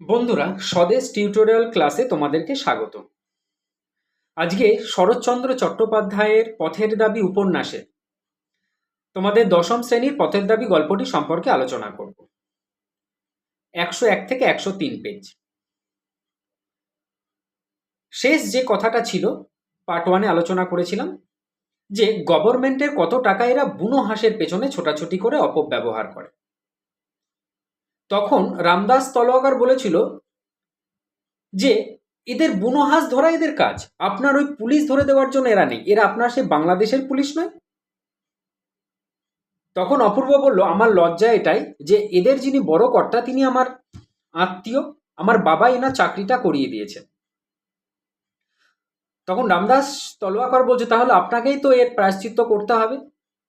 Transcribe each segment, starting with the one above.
বন্ধুরা, স্বদেশ টিউটোরিয়াল ক্লাসে তোমাদেরকে স্বাগত। আজকে শরৎচন্দ্র চট্টোপাধ্যায়ের পথের দাবি উপন্যাসে তোমাদের দশম শ্রেণির পথের দাবি গল্পটি সম্পর্কে আলোচনা করব। একশো এক থেকে একশো তিন পেজ। শেষ যে কথাটা ছিল পার্ট ওয়ানে আলোচনা করেছিলাম, যে গভর্নমেন্টের কত টাকা এরা বুনো হাঁসের পেছনে ছোটাছুটি করে অপব্যবহার করে। তখন রামদাস তলোয়াকার বলেছিল যে, এদের বুনো ধরা এদের কাজ। আপনার ওই পুলিশ ধরে দেওয়ার জন্য এরা নেই। এরা আপনার সে বাংলাদেশের পুলিশ নয়। তখন অপূর্ব বলল, আমার লজ্জা এটাই যে, এদের যিনি বড় কর্তা, তিনি আমার আত্মীয়, আমার বাবা এনার চাকরিটা করিয়ে দিয়েছেন। তখন রামদাস তলোয়াকর বলছে তাহলে আপনাকেই তো এর প্রায়শ্চিত্ত করতে হবে।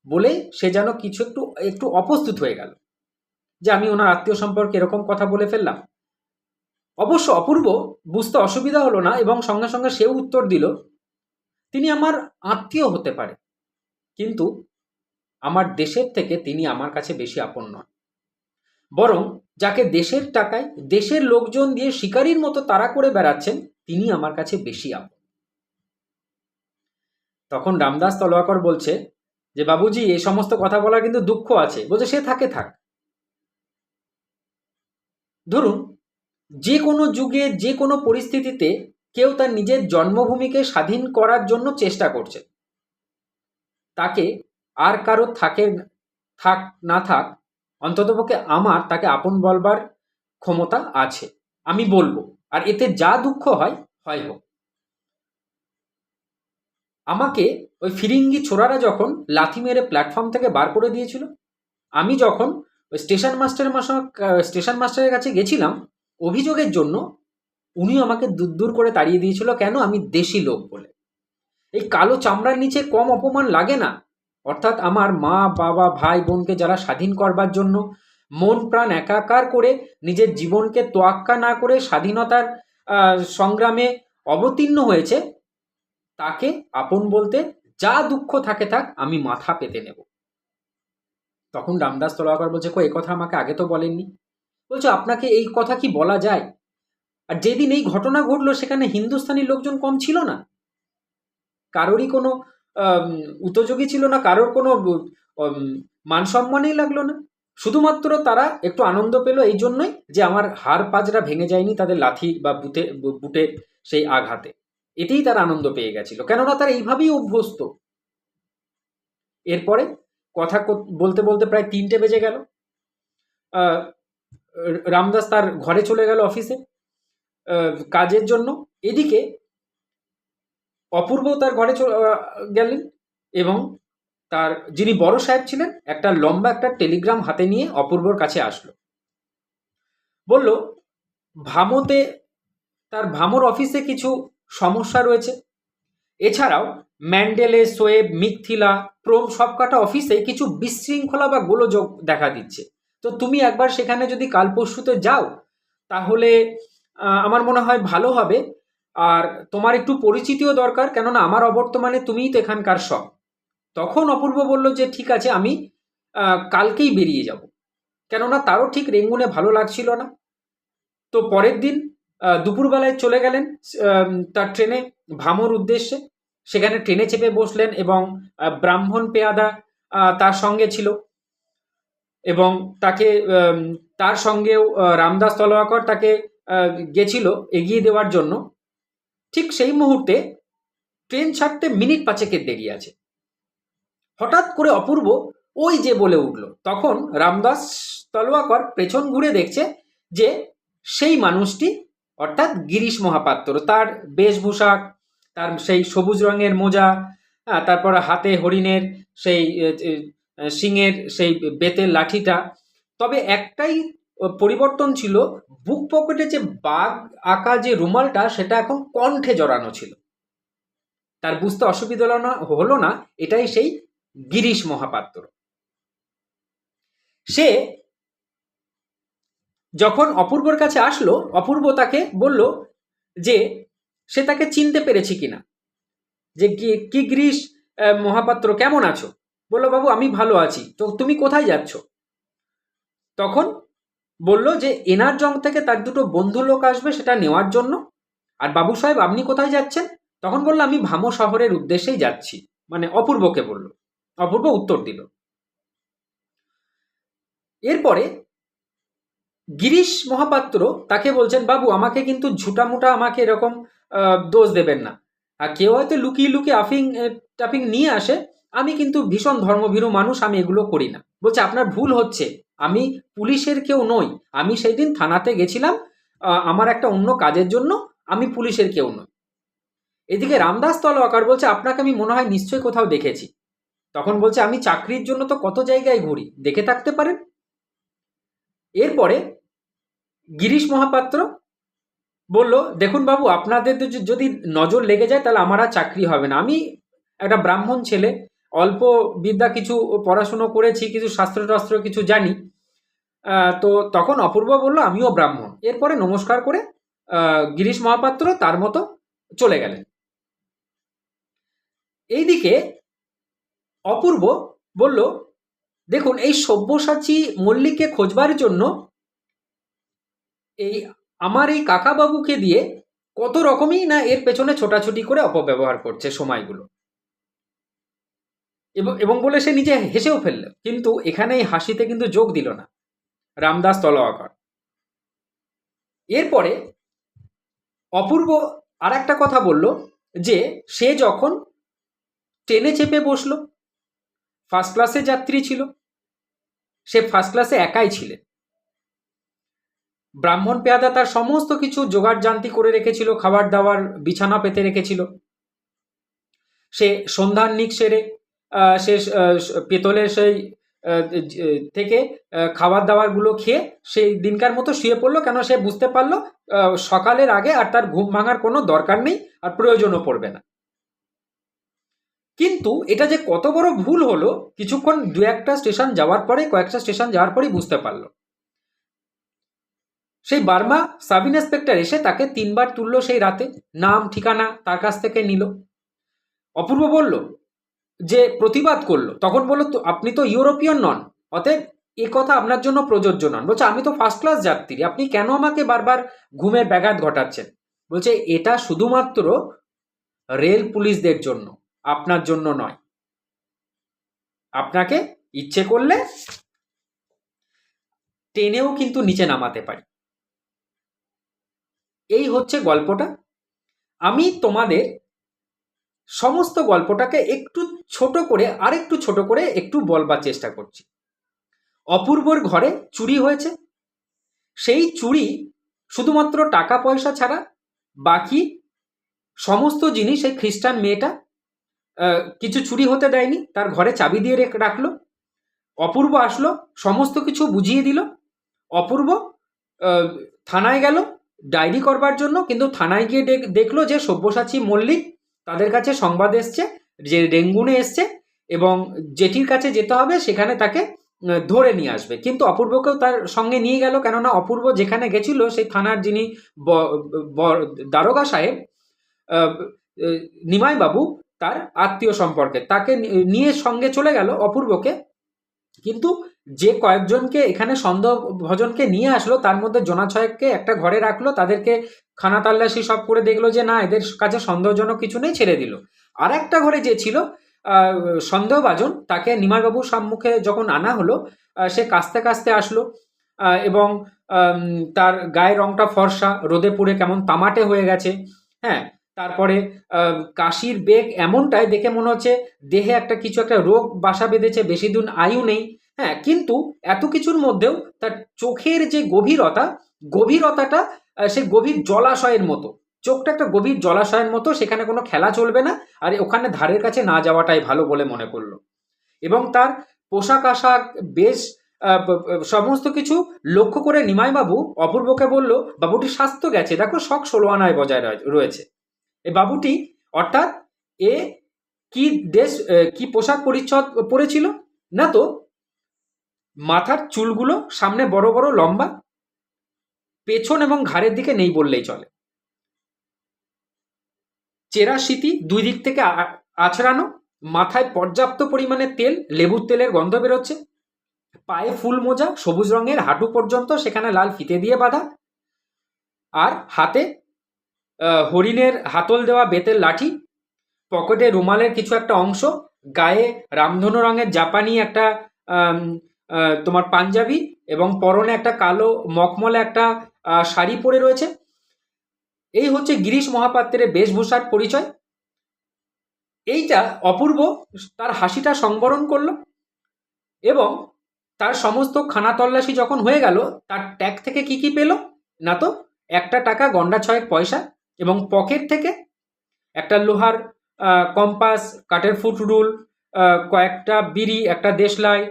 বলে সে যেন কিছু একটু একটু অপ্রস্তুত হয়ে গেল। যে আমি ওনার আত্মীয় সম্পর্কে এরকম কথা বলে ফেললাম। অবশ্য অপূর্ব বুঝতে অসুবিধা হলো না এবং সঙ্গে সঙ্গে সেও উত্তর দিল, তিনি আমার আত্মীয় হতে পারে, কিন্তু আমার দেশের থেকে তিনি আমার কাছে বেশি আপন নন। বরং যাকে দেশের টাকায়, দেশের লোকজন দিয়ে শিকারীর মতো তাড়া করে বেড়াচ্ছেন, তিনি আমার কাছে বেশি আপন। তখন রামদাস তলোয়াকর বলছে যে, বাবুজি, এই সমস্ত কথা বলার কিন্তু দুঃখ আছে। বলছে, সে থাকে, থাক। ধরুন যে কোনো যুগে যে কোনো পরিস্থিতিতে কেউ তার নিজের জন্মভূমিকে স্বাধীন করার জন্য চেষ্টা করছে। তাকে আর কারও থাকে থাক, না থাক, অন্ততপক্ষে আমার, তাকে আপন বলবার ক্ষমতা আছে। আমি বলব, আর এতে যা দুঃখ হয় হয় হোক। আমাকে ওই ফিরিঙ্গি ছোড়ারা যখন লাথি মেরে প্ল্যাটফর্ম থেকে বার করে দিয়েছিল, আমি যখন ওই স্টেশন মাস্টারের মাসা স্টেশন মাস্টারের কাছে গেছিলাম। অভিযোগের জন্য উনি আমাকে দূর দূর করে তাড়িয়ে দিয়েছিল, কেন? আমি দেশি লোক বলে। এই কালো চামড়ার নিচে কম অপমান লাগে না? অর্থাৎ আমার মা, বাবা, ভাই, বোনকে যারা স্বাধীন করবার জন্য মন প্রাণ একাকার করে নিজের জীবনকে তোয়াক্কা না করে স্বাধীনতার সংগ্রামে অবতীর্ণ হয়েছে, তাকে আপন বলতে যা দুঃখ থাকে থাক, আমি মাথা পেতে নেব। তখন রামদাস তলোয়াকর বলছে কো কথা আমাকে আগে তো বলেননি। বলছো, আপনাকে এই কথা কি বলা যায়? আর যেদিন এই ঘটনা ঘটলো, সেখানে হিন্দুস্তানি লোকজন কম ছিল না? কারোরই কোনো উতযোগী ছিল না, কারোর কোনো মান সম্মানই লাগল না। শুধুমাত্র তারা একটু আনন্দ পেল এই জন্যই যে আমার হাড় পাজরা ভেঙে যায়নি তাদের লাথি বা বুতে বুটের সেই আঘাতে। এতেই তারা আনন্দ পেয়ে গেছিল। কেননা তারা এইভাবেই অভ্যস্ত। এরপরে কথা বলতে বলতে প্রায় তিনটে বেজে গেল। রামদাস তার ঘরে চলে গেল অফিসে কাজের জন্য। এদিকে অপূর্ব তার ঘরে গেলেন এবং তার যিনি বড় সাহেব ছিলেন, একটা লম্বা একটা টেলিগ্রাম হাতে নিয়ে অপূর্বর কাছে আসলো। বলল, ভামতে, তার ভামর অফিসে কিছু সমস্যা রয়েছে। এছাড়াও ম্যান্ডেলে, সোয়েব, মিথিলা, প্রোম সবকটা অফিসে কিছু বিশৃঙ্খলা বা গোলযোগ দেখা দিচ্ছে। তো তুমি একবার সেখানে যদি কাল পরশুতে যাও, তাহলে আমার মনে হয় ভালো হবে। আর তোমার একটু পরিচিতিও দরকার, কেননা আমার অবর্তমানে তুমিই তো এখানকার সব। তখন অপূর্ব বলল যে, ঠিক আছে, আমি কালকেই বেরিয়ে যাব। কেননা তারও ঠিক রেঙ্গুনে ভালো লাগছিল না। তো পরের দিন দুপুরবেলায় চলে গেলেন তার ট্রেনে ভামর উদ্দেশ্যে। সেখানে ট্রেনে চেপে বসলেন এবং ব্রাহ্মণ পেয়াদা তার সঙ্গে ছিল। এবং তাকে তার সঙ্গেও রামদাস তলোয়াকর তাকে গেছিল এগিয়ে দেওয়ার জন্য। ঠিক সেই মুহূর্তে ট্রেন ছাড়তে মিনিট পাঁচেকের দেরি আছে। হঠাৎ করে অপূর্ব ওই যে বলে উঠল। তখন রামদাস তলোয়াকর পেছন ঘুরে দেখছে যে সেই মানুষটি অর্থাৎ গিরিশ মহাপাত্র, তার বেশভূষা তার সেই সবুজ রঙের মোজা তারপর হাতে হরিণের সেই সিংয়ের সেই বেতের লাঠিটা। তবে একটাই পরিবর্তন ছিল, বুক পকেটে যে বাঘ আঁকা যে রুমালটা, সেটা এখন কণ্ঠে জড়ানো ছিল। তার বুঝতে অসুবিধা হলো না হলো না, এটাই সেই গিরিশ মহাপাত্র। সে যখন অপূর্বর কাছে আসলো, অপূর্ব তাকে বলল যে সে তাকে চিনতে পেরেছি কিনা? যে কি গ্রীষ মহাপাত্র কেমন আছো? বলল, বাবু, আমি ভালো আছি। তো তুমি কোথায় যাচ্ছ? তখন বলল যে, এনার জং থেকে তার দুটো বন্ধু লোক আসবে সেটা নেওয়ার জন্য। আর বাবু সাহেব, আপনি কোথায় যাচ্ছেন? তখন বলল, আমি ভামো শহরের উদ্দেশ্যেই যাচ্ছি। মানে অপূর্বকে বলল। অপূর্ব উত্তর দিল। এরপরে গিরিশ মহাপাত্র তাকে বলছেন, বাবু, আমাকে কিন্তু ঝুটামুটা, আমাকে এরকম দোষ দেবেন না। আর কেউ হয়তো লুকিয়ে লুকিয়ে আফিং টাফিং নিয়ে আসে, আমি কিন্তু ভীষণ ধর্মভীরু মানুষ, আমি এগুলো করি না। বলছে, আপনার ভুল হচ্ছে। আমি পুলিশের কেউ নই। আমি সেই দিন থানাতে গেছিলাম আমার একটা অন্য কাজের জন্য, আমি পুলিশের কেউ নই। এদিকে রামদাস তলওয়াকার বলছে, আপনাকে আমি মনে হয় নিশ্চয়ই কোথাও দেখেছি। তখন বলছে, আমি চাকরির জন্য তো কত জায়গায় ঘুরি, দেখে থাকতে পারেন? এরপরে গিরিশ মহাপাত্র বলল, দেখুন বাবু, আপনাদের যদি নজর লেগে যায়, তাহলে আমার আর চাকরি হবে না। আমি একটা ব্রাহ্মণ ছেলে, অল্প বিদ্যা কিছু পড়াশুনো করেছি, কিছু শাস্ত্র টাস্ত্র কিছু জানি তো তখন অপূর্ব বলল, আমিও ব্রাহ্মণ। এরপরে নমস্কার করে গিরিশ মহাপাত্র তার মতো চলে গেলেন। এইদিকে অপূর্ব বলল, দেখুন, এই সব্যসাচী মল্লিককে খোঁজবার জন্য এই আমার এই কাকাবাবুকে দিয়ে কত রকমই না এর পেছনে ছোটাছুটি করে অপব্যবহার করছে সময়গুলো। এবং বলে সে নিজে হেসেও ফেলল, কিন্তু এখানে এই হাসিতে কিন্তু যোগ দিল না। রামদাস তলোয়াকর এরপরে অপূর্ব আর একটা কথা বলল, যে সে যখন ট্রেনে চেপে বসল ফার্স্ট ক্লাসে যাত্রী ছিল, সে ফার্স্ট ক্লাসে একাই ছিলেন ব্রাহ্মণ পেয়াদা তার সমস্ত কিছু জোগাড় জান্তি করে রেখেছিল, খাবার দাবার, বিছানা পেতে রেখেছিল। সে সন্ধ্যার নিক সেরে সে পেতলের সেই থেকে খাবার দাবারগুলো খেয়ে সেই দিনকার মতো শুয়ে পড়ল। কেন সে বুঝতে পারল সকালের আগে আর তার ঘুম ভাঙার কোনো দরকার নেই আর প্রয়োজনও পড়বে না। কিন্তু এটা যে কত বড় ভুল হলো, কিছুক্ষণ দু একটা স্টেশন যাওয়ার পরে, কয়েকটা স্টেশন যাওয়ার পরেই বুঝতে পারল। সেই বার্মা সাব ইন্সপেক্টর এসে তাকে তিনবার তুললো সেই রাতে। নাম, ঠিকানা তার কাছ থেকে নিল। অপূর্ব বলল যে প্রতিবাদ করল। তখন বলল, তো আপনি তো ইউরোপিয়ান নন, অতএব এ কথা আপনার জন্য প্রযোজ্য নন। বলছে, আমি তো ফার্স্ট ক্লাস যাত্রী, আপনি কেন আমাকে বারবার ঘুমের ব্যাঘাত ঘটাচ্ছেন? বলছে, এটা শুধুমাত্র রেল পুলিশদের জন্য, আপনার জন্য নয়। আপনাকে ইচ্ছে করলে ট্রেনেও কিন্তু নিচে নামাতে পারি। এই হচ্ছে গল্পটা। আমি তোমাদের সমস্ত গল্পটাকে একটু ছোট করে, আরেকটু ছোট করে একটু বলবার চেষ্টা করছি। অপূর্বর ঘরে চুরি হয়েছে। সেই চুরি শুধুমাত্র টাকা পয়সা ছাড়া, বাকি সমস্ত জিনিস এই খ্রিস্টান মেয়েটা কিছু চুরি হতে দেয়নি, তার ঘরে চাবি দিয়ে রেখ- রাখল। অপূর্ব আসলো, সমস্ত কিছু বুঝিয়ে দিল। অপূর্ব থানায় গেল। ডায়েরি করবার জন্য কিন্তু থানায় গিয়ে দেখল যে সব্যসাচী মল্লিক তাদের কাছে সংবাদ এসছে যে রেঙ্গুনে এসছে এবং জেঠির কাছে যেতে হবে সেখানে তাকে ধরে নিয়ে আসবে। কিন্তু অপূর্বকেও তার সঙ্গে নিয়ে গেল কেননা অপূর্ব যেখানে গেছিল সেই থানার যিনি দারোগা সাহেব আহ, আহ, নিমাই বাবু তার আত্মীয় সম্পর্কে। তাকে নিয়ে সঙ্গে চলে গেল অপূর্বকে। কিন্তু যে কয়েকজনকে এখানে সন্দেহভজনকে নিয়ে আসলো, তার মধ্যে জোনা ছয়েককে একটা ঘরে রাখল, তাদেরকে খানা তাল্লাশি সব করে দেখল যে না, এদের কাছে সন্দেহজনক কিছু নেই, ছেড়ে দিল। আর একটা ঘরে যে ছিল সন্দেহভাজন তাকে নিমাইবাবুর সম্মুখে যখন আনা হলো সে কাস্তে কাস্তে আসলো এবং তার গায়ের রংটা ফর্সা, রোদে পুড়ে কেমন তামাটে হয়ে গেছে হ্যাঁ? তারপরে কাশির বেগ এমনটাই দেখে মনে হচ্ছে, দেহে একটা কিছু একটা রোগ বাসা বেঁধেছে, বেশি দিন আয়ু নেই হ্যাঁ কিন্তু এত কিছুর মধ্যেও তার চোখের যে গভীরতা, গভীরতাটা সে গভীর জলাশয়ের মতো, চোখটা একটা গভীর জলাশয়ের মতো, সেখানে কোনো খেলা চলবে না, আর ওখানে ধারের কাছে না যাওয়াটাই ভালো বলে মনে করল। এবং তার পোশাক আশাক, বেশ সমস্ত কিছু লক্ষ্য করে নিমাইবাবু অপূর্বকে বলল বাবুটির স্বাস্থ্য গেছে, দেখো শখ ষোলো আনায় বজায় রয়ে- রয়েছে। এ বাবুটি, অর্থাৎ এ কি দেশ কি পোশাক পরিচ্ছদ পরেছিল? না তো মাথার চুলগুলো সামনে বড় বড় লম্বা, পেছন এবং ঘাড়ের দিকে নেই বললেই চলে। চেরা স্মৃতি দুই দিক থেকে আছড়ানো, মাথায় পর্যাপ্ত পরিমাণে তেল, লেবুর তেলের গন্ধ বেরোচ্ছে। পায়ে ফুল মোজা, সবুজ রঙের হাঁটু পর্যন্ত সেখানে লাল ফিতে দিয়ে বাঁধা। আর হাতে হরিণের হাতল দেওয়া বেতের লাঠি, পকেটে রুমালের কিছু একটা অংশ, গায়ে রামধনু রঙের জাপানি একটা তোমার পাঞ্জাবি এবং পরনে একটা কালো মখমলে একটা শাড়ি পরে রয়েছে। এই হচ্ছে গিরিশ মহাপাত্রের বেশভূষার পরিচয়। এইটা অপূর্ব, তার হাসিটা সংবরণ করল এবং তার সমস্ত খানা তল্লাশি যখন হয়ে গেল, তার ট্যাগ থেকে কি কি পেল? না তো, একটা টাকা গন্ডা ছয়েক পয়সা এবং পকেট থেকে একটা লোহার কম্পাস, কাঠের ফুট রুল কয়েকটা বিড়ি, একটা দেশলাই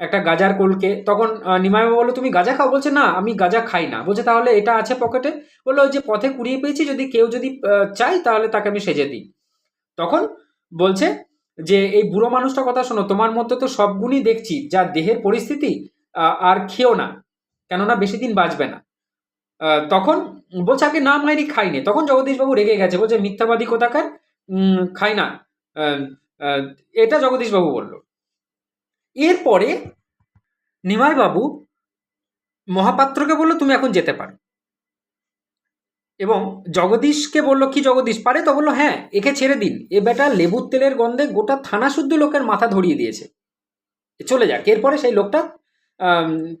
একটা গাজার কোলকে। তখন নিমাইবাবু বলল, তুমি গাজা খাও? বলছে, না, আমি গাজা খাই না। বলছে, তাহলে এটা আছে পকেটে? বলল যে পথে কুড়িয়ে পেয়েছি, যদি কেউ যদি চাই তাহলে তাকে আমি সেজে দিই। তখন বলছে যে, এই বুড়ো মানুষটা কথা শোনো, তোমার মধ্যে তো সব গুণই দেখছি, যা দেহের পরিস্থিতি আর খেও না, কেননা বেশি দিন বাঁচবে না। তখন বলছে, আগে না মাইরি খাইনি তখন জগদীশবাবু রেগে গেছে, বলছে, মিথ্যাবাদী কোথাকার? খাই না। এটা জগদীশবাবু বলল। এরপরে নিমাইবাবু মহাপাত্রকে বলল, তুমি এখন যেতে পারো। এবং জগদীশকে বলল, কি জগদীশ, পারে? তো বলল হ্যাঁ একে ছেড়ে দিন। এ বেটা লেবুর তেলের গন্ধে গোটা থানা শুদ্ধ লোকের মাথা ধরিয়ে দিয়েছে। চলে যাক। এরপরে সেই লোকটা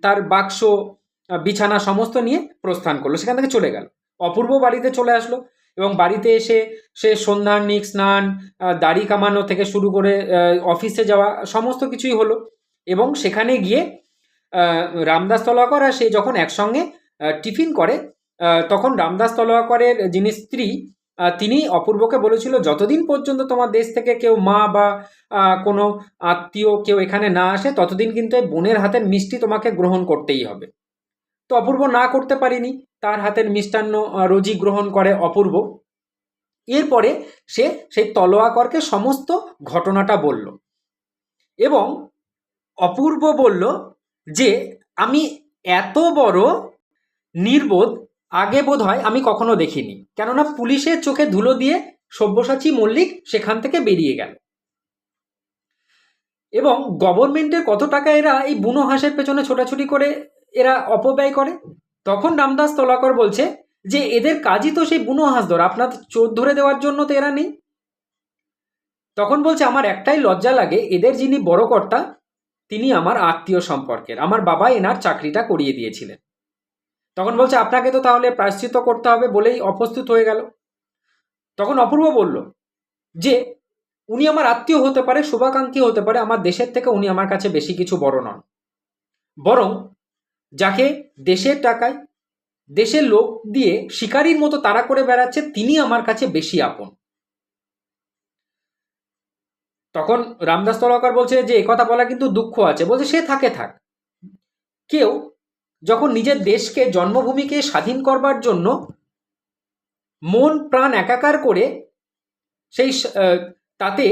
তার বাক্স বিছানা সমস্ত নিয়ে প্রস্থান করল। সেখান থেকে চলে গেল। অপূর্ব বাড়িতে চলে আসলো। এবং বাড়িতে এসে সে সন্ধ্যান্নিক স্নান দাড়ি কামানো থেকে শুরু করে অফিসে যাওয়া সমস্ত কিছুই হলো। এবং সেখানে গিয়ে রামদাস তলোয়াকর আর সে যখন একসঙ্গে টিফিন করে তখন রামদাস তলোয়াকরের যিনি স্ত্রী তিনি অপূর্বকে বলেছিল, যতদিন পর্যন্ত তোমার দেশ থেকে কেউ মা বা কোনো আত্মীয় কেউ এখানে না আসে, ততদিন কিন্তু এই বোনের হাতের মিষ্টি তোমাকে গ্রহণ করতেই হবে। তো অপূর্ব না করতে পারিনি। তার হাতের মিষ্টান্ন রোজি গ্রহণ করে অপূর্ব। এরপরে সে সেই তলোয়াকরকে সমস্ত ঘটনাটা বলল এবং অপূর্ব বলল যে, আমি এত বড় নির্বোধ আগে বোধ হয় আমি কখনো দেখিনি। কেননা পুলিশের চোখে ধুলো দিয়ে সব্যসাচী মল্লিক সেখান থেকে বেরিয়ে গেল। এবং গভর্নমেন্টের কত টাকা এরা এই বুনো হাঁসের পেছনে ছোটাছুটি করে এরা অপব্যয় করে। তখন রামদাস তলাকর বলছে যে, এদের কাজই তো সেই বুনো হাঁস ধরা আপনার চোর ধরে দেওয়ার জন্য তো এরা নেই। তখন বলছে, আমার একটাই লজ্জা লাগে, এদের যিনি বড় কর্তা, তিনি আমার আত্মীয় সম্পর্কের। আমার বাবা এনার চাকরিটা করিয়ে দিয়েছিলেন। তখন বলছে, আপনাকে তো তাহলে প্রায়শ্চিত করতে হবে বলেই অপ্রস্তুত হয়ে গেল। তখন অপূর্ব বলল যে, উনি আমার আত্মীয় হতে পারে, শুভাকাঙ্ক্ষী হতে পারে, আমার দেশের থেকে উনি আমার কাছে বেশি কিছু বড় নন। বরং যাকে দেশের টাকায়, দেশের লোক দিয়ে শিকারীর মতো তাড়া করে বেড়াচ্ছে, তিনি আমার কাছে বেশি আপন। তখন রামদাস তলাকর বলছে যে কথা বলা কিন্তু দুঃখ আছে। বলছে, সে থাকে, থাক। কেউ যখন নিজের দেশকে, জন্মভূমিকে স্বাধীন করবার জন্য মন, প্রাণ একাকার করে সেই তাতে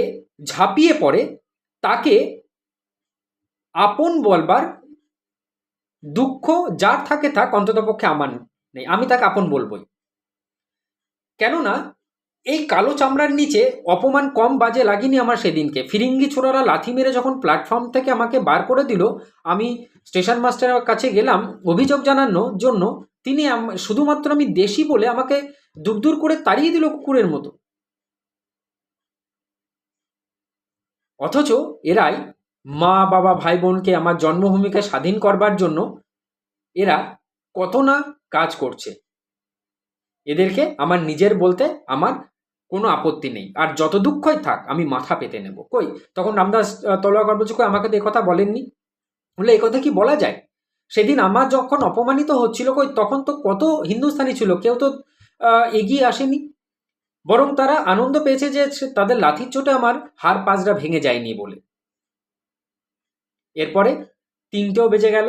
ঝাঁপিয়ে পড়ে, তাকে আপন বলবার দুঃখ যার থাকে থাক অন্ততপক্ষে আমার নেই। আমি তাকে আপন বলবই। কেননা, এই কালো চামড়ার নিচে অপমান কম বাজে লাগেনি আমার সেদিনকে। ফিরিঙ্গি ছোড়ারা লাথি মেরে যখন প্ল্যাটফর্ম থেকে আমাকে বার করে দিল, আমি স্টেশন মাস্টারের কাছে গেলাম, অভিযোগ জানানোর জন্য তিনি শুধুমাত্র আমি দেশি বলে আমাকে দূর দূর করে তাড়িয়ে দিল কুকুরের মতো। অথচ এরাই মা বাবা ভাই বোনকে আমার জন্মভূমিকে স্বাধীন করবার জন্য এরা কত না কাজ করছে। এদেরকে আমার নিজের বলতে আমার কোনো আপত্তি নেই। আর যত দুঃখই থাক আমি মাথা পেতে নেব। কই? তখন রামদাস আহ, তলোয়ার বলছে কই আমাকে তো কথা বলেননি। বলে কথা কি বলা যায়? সেদিন আমার যখন অপমানিত হচ্ছিল কই তখন তো কত হিন্দুস্তানি ছিল কেউ তো এগিয়ে আসেনি। বরং তারা আনন্দ পেয়েছে যে তাদের লাঠির চোটে আমার হাড় পাঁচটা ভেঙে যায়নি বলে। এরপরে তিনটেও বেজে গেল।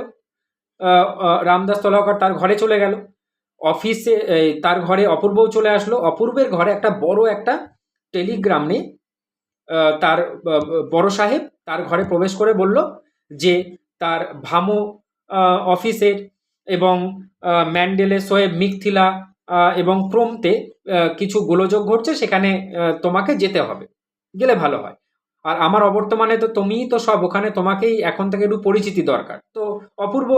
রামদাস তলাকর তার ঘরে চলে গেল। অফিসে তার ঘরে অপূর্বও চলে আসলো। অপূর্বের ঘরে একটা বড় একটা টেলিগ্রাম নিয়ে তার বড় সাহেব তার ঘরে প্রবেশ করে বলল যে তার ভামো অফিসের এবং ম্যান্ডেলে সোয়েব মিকথিলা এবং প্রমতে কিছু গোলযোগ ঘটছে, সেখানে তোমাকে যেতে হবে। গেলে ভালো হয়। আর আমার অবর্তমানে তো তুমিই তো সব ওখানে তোমাকেই এখন থেকে একটু পরিচিতি দরকার। তো অপূর্ব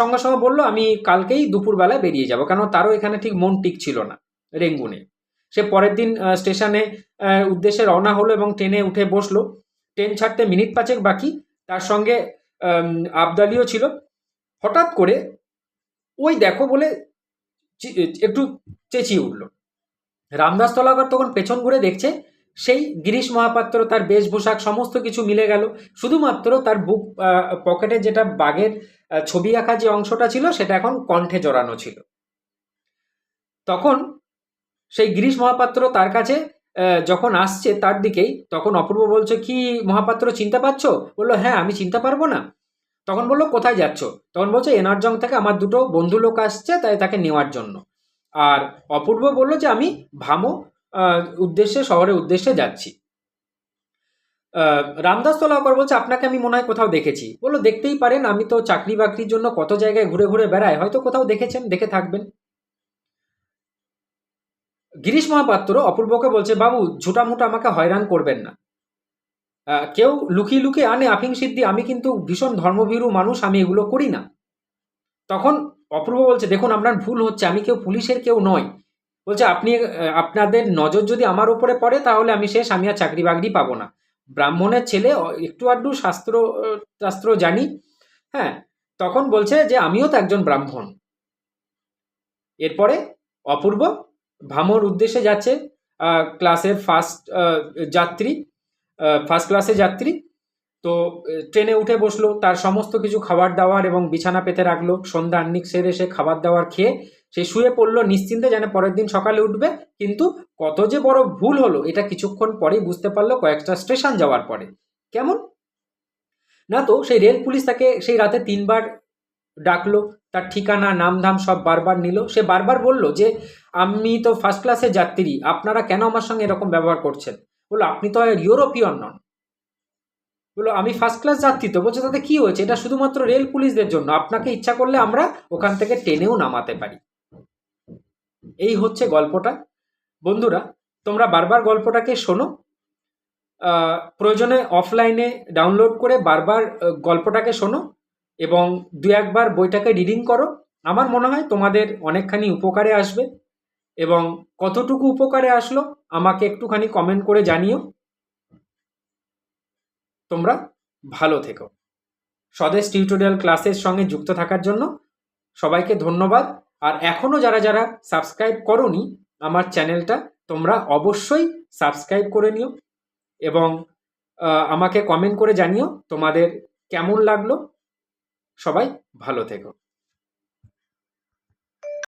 সঙ্গে সঙ্গে বলল, আমি কালকেই দুপুরবেলায় বেরিয়ে যাব। কারণ তারও এখানে ঠিক মন টিক ছিল না রেঙ্গুনে। সে পরের দিন স্টেশনে উদ্দেশ্যে রওনা হলো এবং ট্রেনে উঠে বসল। ট্রেন ছাড়তে মিনিট পাঁচেক বাকি, তার সঙ্গে আবদালিও ছিল। হঠাৎ করে ওই দেখো বলে একটু চেঁচিয়ে উঠল। রামদাস তলাকর তখন পেছন ঘুরে দেখছে সেই গিরিশ মহাপাত্র, তার বেশভূষাক, সমস্ত কিছু মিলে গেল। শুধুমাত্র তার বুক পকেটে যেটা বাঘের ছবি আঁকা যে অংশটা ছিল, সেটা এখন কণ্ঠে জড়ানো ছিল। তখন সেই গিরিশ মহাপাত্র তার কাছে যখন আসছে তার দিকেই, তখন অপূর্ব বলছে, কি মহাপাত্র, চিনতে পারছ? বলল হ্যাঁ আমি চিনতে পারব না। তখন বলল, কোথায় যাচ্ছ? তখন বলছে, এনারজং থেকে আমার দুটো বন্ধু লোক আসছে, তাই তাকে নেওয়ার জন্য। আর অপূর্ব বলল যে, আমি ভামো উদ্দেশ্যে, শহরের উদ্দেশ্যে যাচ্ছি। রামদাস তোলাকর বলছে, আপনাকে আমি মনে হয় কোথাও দেখেছি। বলল, দেখতেই পারেন, আমি তো চাকরি বাকরির জন্য কত জায়গায় ঘুরে ঘুরে বেড়াই, হয়তো কোথাও দেখেছেন, দেখে থাকবেন। গিরিশ মহাপাত্র অপূর্বকে বলছে, বাবু, ঝুটামুটা আমাকে হয়রান করবেন না। কেউ লুকিয়ে লুকিয়ে আনে আফিং সিদ্ধি, আমি কিন্তু ভীষণ ধর্মভীরু মানুষ, আমি এগুলো করি না। তখন অপূর্ব বলছে, দেখুন, আপনার ভুল হচ্ছে, আমি কেউ পুলিশের কেউ নয় বলছে, আপনি আপনাদের নজর যদি আমার উপরে পড়ে, তাহলে আমি শেষ, আমি আর চাকরি বাকরি পাবো না। ব্রাহ্মণের ছেলে একটু আধটু শাস্ত্র শাস্ত্র জানি হ্যাঁ তখন বলছে যে, আমিও তো একজন ব্রাহ্মণ। এরপরে অপূর্ব ভামর উদ্দেশ্যে যাচ্ছে ক্লাসের ফার্স্ট যাত্রী ফার্স্ট ক্লাসে যাত্রী। তো ট্রেনে উঠে বসল, তার সমস্ত কিছু খাবার দাবার এবং বিছানা পেতে রাখল, সন্ধ্যা আহ্নিক সেরে সে খাবার দাবার খেয়ে সে শুয়ে পড়ল, নিশ্চিন্তে যেন পরের দিন সকালে উঠবে, কিন্তু কত যে বড় ভুল হলো, এটা কিছুক্ষণ পরেই বুঝতে পারল কয়েকটা স্টেশন যাওয়ার পরে। কেমন? না তো, সেই রেল পুলিশ তাকে সেই রাতে তিনবার ডাকলো, তার ঠিকানা, নামধাম সব বারবার নিল। সে বারবার বলল যে, আমি তো ফার্স্ট ক্লাসের যাত্রী, আপনারা কেন আমার সঙ্গে এরকম ব্যবহার করছেন? বলল, আপনি তো ইউরোপিয়ান নন। বলল, আমি ফার্স্ট ক্লাস যাত্রী তো। বলছে, তাতে কি হয়েছে? এটা শুধুমাত্র রেল পুলিশদের জন্য। আপনাকে ইচ্ছা করলে আমরা ওখান থেকে টেনেও নামাতে পারি। এই হচ্ছে গল্পটা। বন্ধুরা, তোমরা বারবার গল্পটাকে শোনো। প্রয়োজনে অফলাইনে ডাউনলোড করে বারবার গল্পটাকে শোনো এবং দু একবার বইটাকে রিডিং করো। আমার মনে হয় তোমাদের অনেকখানি উপকারে আসবে এবং কতটুকু উপকারে আসলো আমাকে একটুখানি কমেন্ট করে জানিও। তোমরা ভালো থেকো। স্বদেশ টিউটোরিয়াল ক্লাসের সঙ্গে যুক্ত থাকার জন্য সবাইকে ধন্যবাদ। আর এখনও যারা যারা সাবস্ক্রাইব করনি আমার চ্যানেলটা, তোমরা অবশ্যই সাবস্ক্রাইব করে নিও এবং আমাকে কমেন্ট করে জানিও তোমাদের কেমন লাগল। সবাই ভালো থেকো।